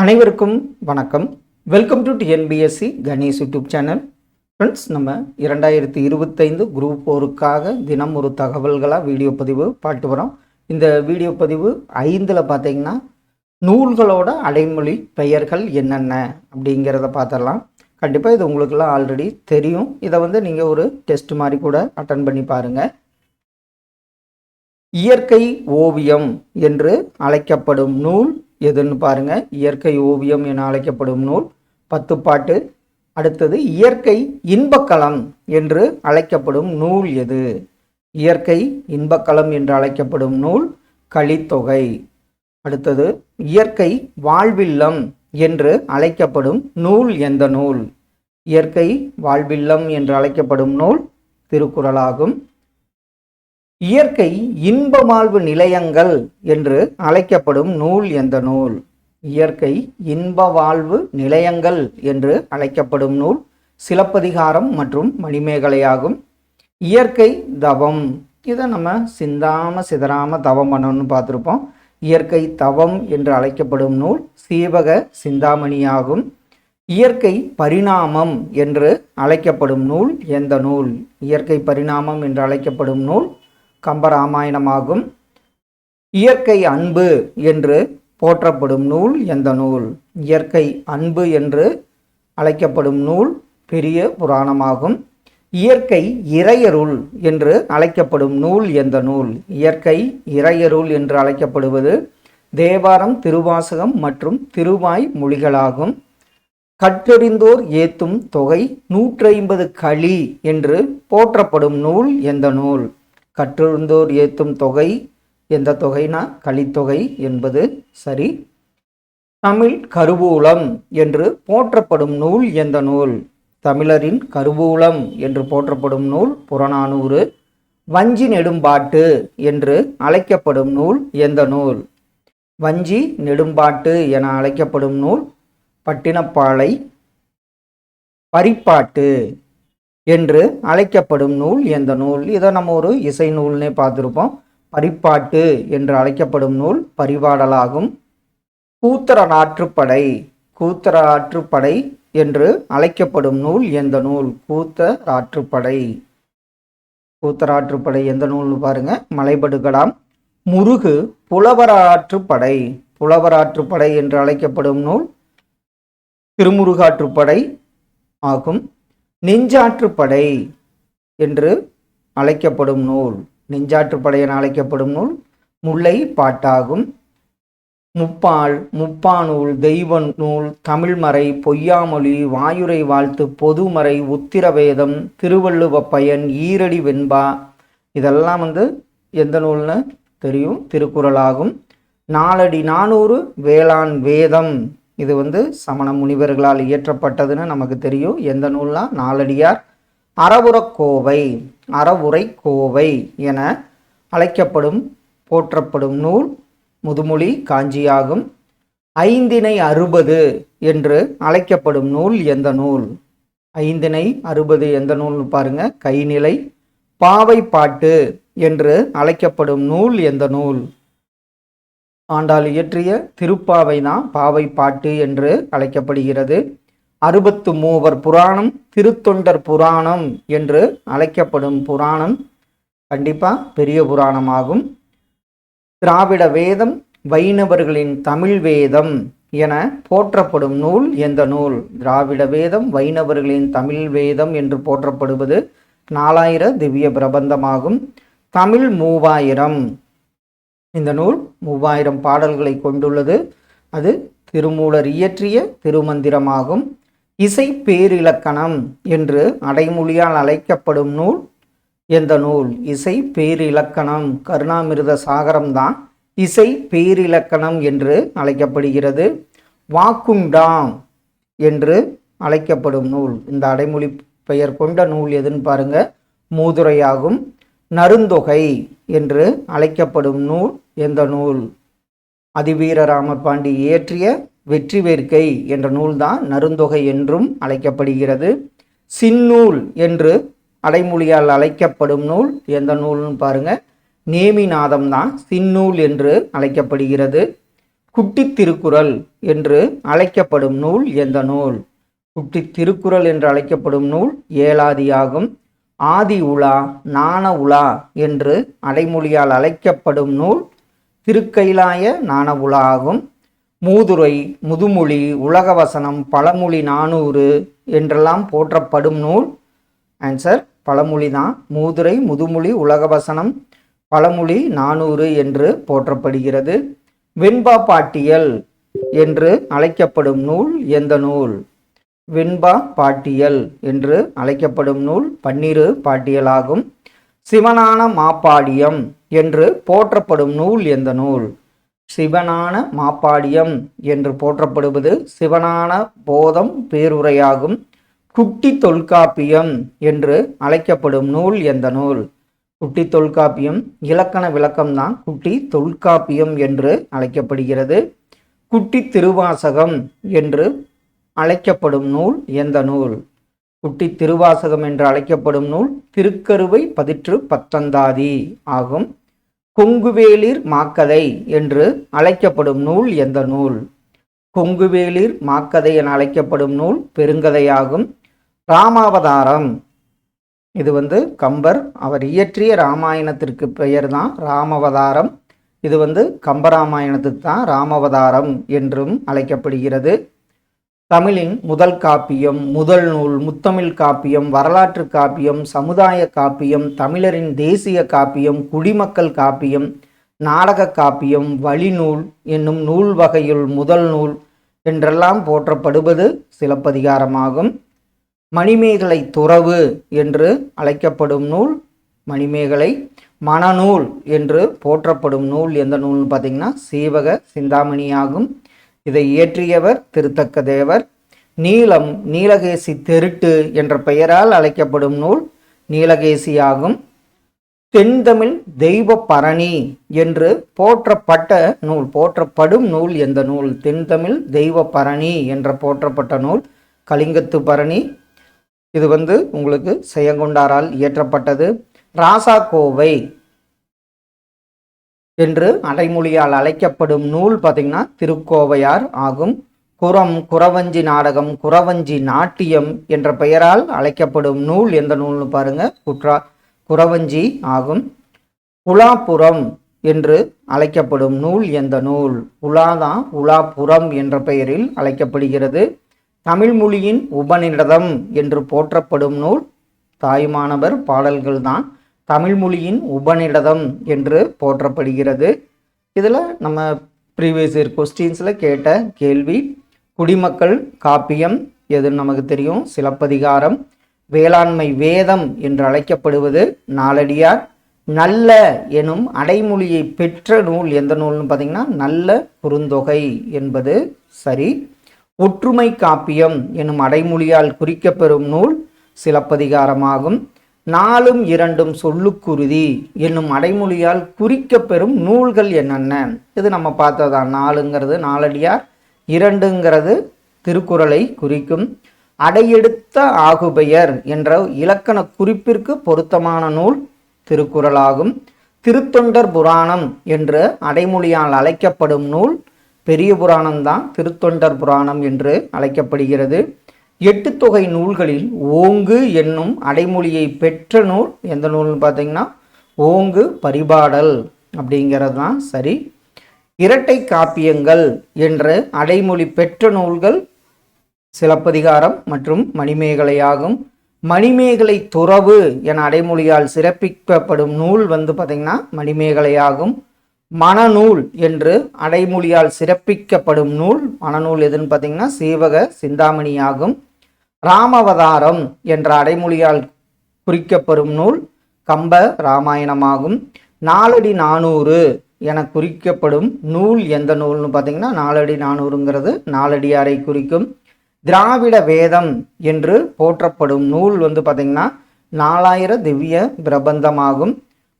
அனைவருக்கும் வணக்கம். Welcome to T N P S C Ganesh YouTube channel friends நம்ம இரண்டாயிரத்தி இருபத்தைந்து குரூப் ஓருக்காக தினம் ஒரு தகவல்களாக வீடியோ பதிவு பாட்டு வரோம். இந்த வீடியோ பதிவு ஐந்தில் பார்த்தீங்கன்னா நூல்களோட அடைமொழி பெயர்கள் என்னென்ன அப்படிங்கிறத பார்த்துடலாம். கண்டிப்பாக இது உங்களுக்கெல்லாம் ஆல்ரெடி தெரியும். இதை வந்து நீங்கள் ஒரு டெஸ்ட் மாதிரி கூட அட்டன் பண்ணி பாருங்கள் இயற்கை ஓவியம் என்று அழைக்கப்படும் நூல் எதுன்னு பாருங்கள் இயற்கை ஓவியம் என அழைக்கப்படும் நூல். பத்துப்பாட்டு அடுத்தது இயற்கை இன்பக்களம் என்று அழைக்கப்படும் நூல் எது? இயற்கை இன்பக்களம் என்று அழைக்கப்படும் நூல் கலித்தொகை. அடுத்தது இயற்கை வாழ்வில்லம் என்று அழைக்கப்படும் நூல் எந்த நூல்? இயற்கை வாழ்வில்லம் என்று அழைக்கப்படும் நூல் திருக்குறளாகும். இயற்கை இன்பமாழ்வு நிலையங்கள் என்று அழைக்கப்படும் நூல் எந்த நூல். இயற்கை இன்ப வாழ்வு நிலையங்கள் என்று அழைக்கப்படும் நூல் சிலப்பதிகாரம் மற்றும் மணிமேகலையாகும். இயற்கை தவம். இதை நம்ம சிந்தாம சிதறாம தவம் பண்ணணும்னு பார்த்துருப்போம். இயற்கை தவம் என்று அழைக்கப்படும் நூல் சீவக சிந்தாமணியாகும். இயற்கை பரிணாமம் என்று அழைக்கப்படும் நூல் எந்த நூல்? இயற்கை பரிணாமம் என்று அழைக்கப்படும் நூல் கம்பராமாயணமாகும். இயற்கை அன்பு என்று போற்றப்படும் நூல் எந்த நூல்? இயற்கை அன்பு என்று அழைக்கப்படும் நூல் பெரிய புராணமாகும். இயற்கை இறையருள் என்று அழைக்கப்படும் நூல் எந்த நூல்? இயற்கை இறையருள் என்று அழைக்கப்படுவது தேவாரம் திருவாசகம் மற்றும் திருவாய் மொழிகளாகும். கற்றறிந்தோர் ஏத்தும் தொகை நூற்றைம்பது களி என்று போற்றப்படும் நூல் எந்த நூல்? கற்றிருந்தோர் ஏத்தும் தொகை எந்த தொகைனா கலித்தொகை என்பது சரி. தமிழ் கருவூலம் என்று போற்றப்படும் நூல் எந்த நூல்? தமிழரின் கருவூலம் என்று போற்றப்படும் நூல் புறநானூறு வஞ்சி நெடும்பாட்டு என்று அழைக்கப்படும் நூல் எந்த நூல்? வஞ்சி நெடும்பாட்டு என அழைக்கப்படும் நூல் பட்டினப்பாலை பரிப்பாட்டு. என்று அழைக்கப்படும் நூல் எந்த நூல்? இதை நம்ம ஒரு இசை நூல்னே பார்த்துருப்போம். பரிப்பாட்டு என்று அழைக்கப்படும் நூல் பரிபாடலாகும். கூத்தர நாற்றுப்படை கூத்தர ஆற்றுப்படை என்று அழைக்கப்படும் நூல் எந்த நூல்? கூத்த ஆற்றுப்படை. கூத்தராற்றுப்படை எந்த நூல்னு பாருங்க. மலைபடுகடாம் முருகு புலவராற்றுப்படை புலவராற்றுப்படை என்று அழைக்கப்படும் நூல் திருமுருகாற்றுப்படை ஆகும். நெஞ்சாற்றுப்படை என்று அழைக்கப்படும் நூல். நெஞ்சாற்றுப்படை என அழைக்கப்படும் நூல் முல்லை பாட்டாகும். முப்பால் முப்பாநூல் தெய்வ நூல் தமிழ்மறை பொய்யாமொழி வாயுரை வாழ்த்து பொதுமறை உத்திரவேதம் திருவள்ளுவ பயன் ஈரடி வெண்பா. இதெல்லாம் வந்து எந்த நூல்னு தெரியும்? திருக்குறளாகும். நாலடி நானூறு வேளாண் வேதம். இது வந்து சமண முனிவர்களால் இயற்றப்பட்டதுன்னு நமக்கு தெரியும். எந்த நூல்னா? நாலடியார் அறவுரக்கோவை அறவுரை கோவை என அழைக்கப்படும் போற்றப்படும் நூல் முதுமொழி காஞ்சியாகும். ஐந்தினை அறுபது என்று அழைக்கப்படும் நூல் எந்த நூல்? ஐந்தினை அறுபது எந்த நூல்னு பாருங்க. கைநிலை பாவை பாட்டு என்று அழைக்கப்படும் நூல் எந்த நூல்? ஆண்டாள் இயற்றிய திருப்பாவை தான் பாவை பாட்டு என்று அழைக்கப்படுகிறது. அறுபத்து மூவர் புராணம் திருத்தொண்டர் புராணம் என்று அழைக்கப்படும் புராணம் கண்டிப்பாக பெரிய புராணமாகும். திராவிட வேதம் வைணவர்களின் தமிழ் வேதம் என போற்றப்படும் நூல் எந்த நூல்? திராவிட வேதம் வைணவர்களின் தமிழ் வேதம் என்று போற்றப்படுவது நாலாயிர திவ்ய பிரபந்தமாகும். தமிழ் மூவாயிரம். இந்த நூல் மூவாயிரம் பாடல்களை கொண்டுள்ளது. அது திருமூலர் இயற்றிய திருமந்திரமாகும். இசை பேரிலக்கணம் என்று அடைமொழியால் அழைக்கப்படும் நூல். எந்த நூல்? இசை பேரிலக்கணம். கருணாமிருத சாகரம்தான் இசை பேரிலக்கணம் என்று அழைக்கப்படுகிறது. வாக்குண்டாம் என்று அழைக்கப்படும் நூல். இந்த அடைமொழி பெயர் கொண்ட நூல் எதுன்னு பாருங்க. மூதுரையாகும். நருந்தொகை என்று அழைக்கப்படும் நூல் எந்த நூல்? அதிவீரராம பாண்டி இயற்றிய வெற்றி வேர்க்கை என்ற நூல்தான் நருந்தொகை என்றும் அழைக்கப்படுகிறது. சின்னூல் என்று அடைமொழியால் அழைக்கப்படும் நூல் எந்த நூல்னு பாருங்க. நேமிநாதம் தான் சின்னூல் என்று அழைக்கப்படுகிறது. குட்டி திருக்குறள் என்று அழைக்கப்படும் நூல் எந்த நூல்? குட்டி திருக்குறள் என்று அழைக்கப்படும் நூல் ஏலாதியாகும் ஆதி உலா நாண உலா என்று அடைமொழியால் அழைக்கப்படும் நூல் திருக்கைலாய நாண உலா ஆகும் மூதுரை முதுமொழி உலகவசனம் பழமொழி நானூறு என்றெல்லாம் போற்றப்படும் நூல். ஆன்சர் பழமொழி தான் மூதுரை முதுமொழி உலகவசனம் பழமொழி நானூறு என்று போற்றப்படுகிறது. வெண்பா பாட்டியல் என்று அழைக்கப்படும் நூல் எந்த நூல்? வெண்பா பாட்டியல் என்று அழைக்கப்படும் நூல் பன்னிரு பாட்டியலாகும். சிவனான மாப்பாடியம் என்று போற்றப்படும் நூல் எந்த நூல்? சிவனான மாப்பாடியம் என்று போற்றப்படுவது சிவனான போதம் பேருரையாகும். குட்டி தொல்காப்பியம் என்று அழைக்கப்படும் நூல் எந்த நூல்? குட்டி தொல்காப்பியம் இலக்கண விளக்கம்தான். குட்டி தொல்காப்பியம் என்று அழைக்கப்படுகிறது. குட்டி திருவாசகம் என்று அழைக்கப்படும் நூல் எந்த நூல்? குட்டி திருவாசகம் என்று அழைக்கப்படும் நூல் திருக்கருவை பதிற்று பத்தந்தாதி ஆகும். கொங்குவேளிர் மாக்கதை என்று அழைக்கப்படும் நூல் எந்த நூல்? கொங்குவேளிர் மாக்கதை என அழைக்கப்படும் நூல் பெருங்கதையாகும். ராமாவதாரம். இது வந்து கம்பர் அவர் இயற்றிய ராமாயணத்திற்கு பெயர் தான் ராமவதாரம். இது வந்து கம்பராமாயணத்துக்கு தான் ராமவதாரம் என்றும் அழைக்கப்படுகிறது. தமிழின் முதல் காப்பியம் முதல் நூல் முத்தமிழ் காப்பியம் வரலாற்று காப்பியம் சமுதாய காப்பியம் தமிழரின் தேசிய காப்பியம் குடிமக்கள் காப்பியம் நாடக காப்பியம் வழிநூல் என்னும் நூல் வகையுள் முதல் நூல் என்றெல்லாம் போற்றப்படுவது சிலப்பதிகாரமாகும். மணிமேகலை துறவு என்று அழைக்கப்படும் நூல் மணிமேகலை மணநூல் என்று போற்றப்படும் நூல் எந்த நூல்னு பார்த்தீங்கன்னா சீவக சிந்தாமணியாகும். இதை இயற்றியவர் திருத்தக்க தேவர். நீலம் நீலகேசி தெருட்டு என்ற பெயரால் அழைக்கப்படும் நூல் நீலகேசியாகும். தென்தமிழ் தெய்வ பரணி என்று போற்றப்பட்ட நூல் போற்றப்படும் நூல் எந்த நூல்? தென்தமிழ் தெய்வ பரணி என்ற போற்றப்பட்ட நூல் கலிங்கத்து பரணி. இது வந்து உங்களுக்கு செயங்கொண்டாரால் இயற்றப்பட்டது. ராசா கோவை என்று அடைமொழியால் அழைக்கப்படும் நூல் பார்த்திங்கன்னா திருக்கோவையார் ஆகும். குரம் குறவஞ்சி நாடகம் குறவஞ்சி நாட்டியம் என்ற பெயரால் அழைக்கப்படும் நூல் எந்த நூல்னு பாருங்க. குற்றா குறவஞ்சி ஆகும். உலாப்புறம் என்று அழைக்கப்படும் நூல் எந்த நூல்? உலாதான் உலாப்புறம் என்ற பெயரில் அழைக்கப்படுகிறது. தமிழ் மொழியின் உபநிடதம் என்று போற்றப்படும் நூல். தாய்மானவர் பாடல்கள் தமிழ்மொழியின் உபநிடதம் என்று போற்றப்படுகிறது. இதில் நம்ம ப்ரீவியஸ் இயர் கொஸ்டின்ஸில் கேட்ட கேள்வி குடிமக்கள் காப்பியம் எதுன்னு நமக்கு தெரியும்? சிலப்பதிகாரம் வேளாண்மை வேதம் என்று அழைக்கப்படுவது நாலடியார் நல்ல எனும் அடைமொழியை பெற்ற நூல் எந்த நூல்னு பார்த்தீங்கன்னா நல்ல குறுந்தொகை என்பது சரி. ஒற்றுமை காப்பியம் எனும் அடைமொழியால் குறிக்கப்பெறும் நூல் சிலப்பதிகாரமாகும். நாலும் இரண்டும் சொல்லுக்குருதி என்னும் அடைமொழியால் குறிக்கப்பெறும் நூல்கள் என்னென்ன? இது நம்ம பார்த்ததான் நாலுங்கிறது நாலடியார் இரண்டுங்கிறது திருக்குறளை குறிக்கும். அடையெடுத்த ஆகுபெயர் என்ற இலக்கண குறிப்பிற்கு பொருத்தமான நூல் திருக்குறளாகும். திருத்தொண்டர் புராணம் என்று அடைமொழியால் அழைக்கப்படும் நூல் பெரிய புராணம்தான். திருத்தொண்டர் புராணம் என்று அழைக்கப்படுகிறது. எட்டு தொகை நூல்களில் ஓங்கு என்னும் அடைமொழியை பெற்ற நூல் எந்த நூல்னு பார்த்தீங்கன்னா? ஓங்கு பரிபாடல் அப்படிங்கிறது தான் சரி. இரட்டை காப்பியங்கள் என்ற அடைமொழி பெற்ற நூல்கள் சிலப்பதிகாரம் மற்றும் மணிமேகலையாகும். மணிமேகலை துறவு என அடைமொழியால் சிறப்பிக்கப்படும் நூல் வந்து பார்த்திங்கன்னா மணிமேகலையாகும். மணநூல் என்று அடைமொழியால் சிறப்பிக்கப்படும் நூல். மணநூல் எதுன்னு பார்த்தீங்கன்னா சீவக சிந்தாமணியாகும். ராமவதாரம் என்ற அடைமொழியால் குறிக்கப்படும் நூல். கம்ப ராமாயணமாகும். நாலடி நானூறு என குறிக்கப்படும் நூல் எந்த நூல்னு பார்த்தீங்கன்னா நாலடி நானூறுங்கிறது நாலடியாரை குறிக்கும். திராவிட வேதம் என்று போற்றப்படும் நூல் வந்து பார்த்திங்கன்னா நாலாயிர திவ்ய பிரபந்தமாகும்.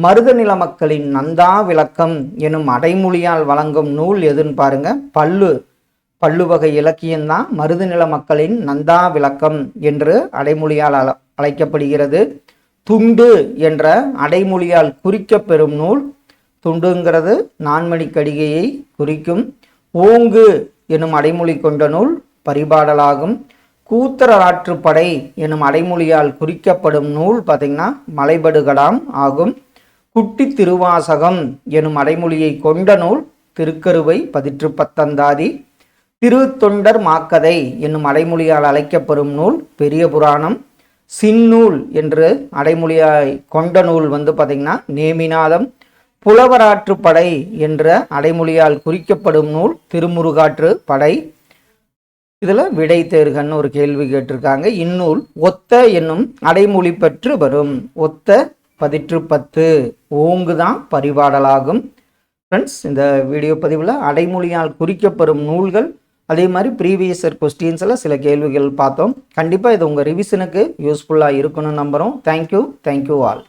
மருதநில மக்களின் நந்தா விளக்கம் எனும் அடைமொழியால் வழங்கும் நூல் எதுன்னு பாருங்க. பல்லு. பல்லு வகை இலக்கியம்தான் மருதநில மக்களின் நந்தா விளக்கம் என்று அடைமொழியால் அழ அழைக்கப்படுகிறது. துண்டு என்ற அடைமொழியால் குறிக்கப்பெறும் நூல். துண்டுங்கிறது நான்மணி கடிகையை குறிக்கும். ஓங்கு எனும் அடைமொழி கொண்ட நூல் பரிபாடலாகும். கூத்தராற்றுப்படை எனும் அடைமொழியால் குறிக்கப்படும் நூல் பார்த்திங்கன்னா மலைபடுகடாம் ஆகும். குட்டி திருவாசகம் எனும் அடைமொழியை கொண்ட நூல் திருக்கருவை பதிற்று பத்தந்தாதி. திருத்தொண்டர் மாக்கதை என்னும் அடைமொழியால் அழைக்கப்படும் நூல் பெரிய புராணம். சின்னூல் என்று அடைமொழியாய் கொண்ட நூல் வந்து பார்த்திங்கன்னா நேமிநாதம். புலவராற்று படை என்ற அடைமொழியால் குறிக்கப்படும் நூல் திருமுருகாற்று படை. இதில் விடை தேர்கன்னு ஒரு கேள்வி கேட்டிருக்காங்க. இந்நூல் ஒத்த என்னும் அடைமொழி பெற்று வரும். ஒத்த பதிற்று பத்து ஓங்கு தான் பரிபாடலாகும். ஃப்ரெண்ட்ஸ் இந்த வீடியோ பதிவில் அடைமொழியால் குறிக்கப்படும் நூல்கள் அதே மாதிரி ப்ரீவியஸர் கொஸ்டின்ஸில் சில கேள்விகள் பார்த்தோம். கண்டிப்பாக இது உங்கள் ரிவிஷனுக்கு யூஸ்ஃபுல்லாக இருக்கணும்னு நம்புகிறோம் தேங்க்யூ தேங்க்யூ ஆல்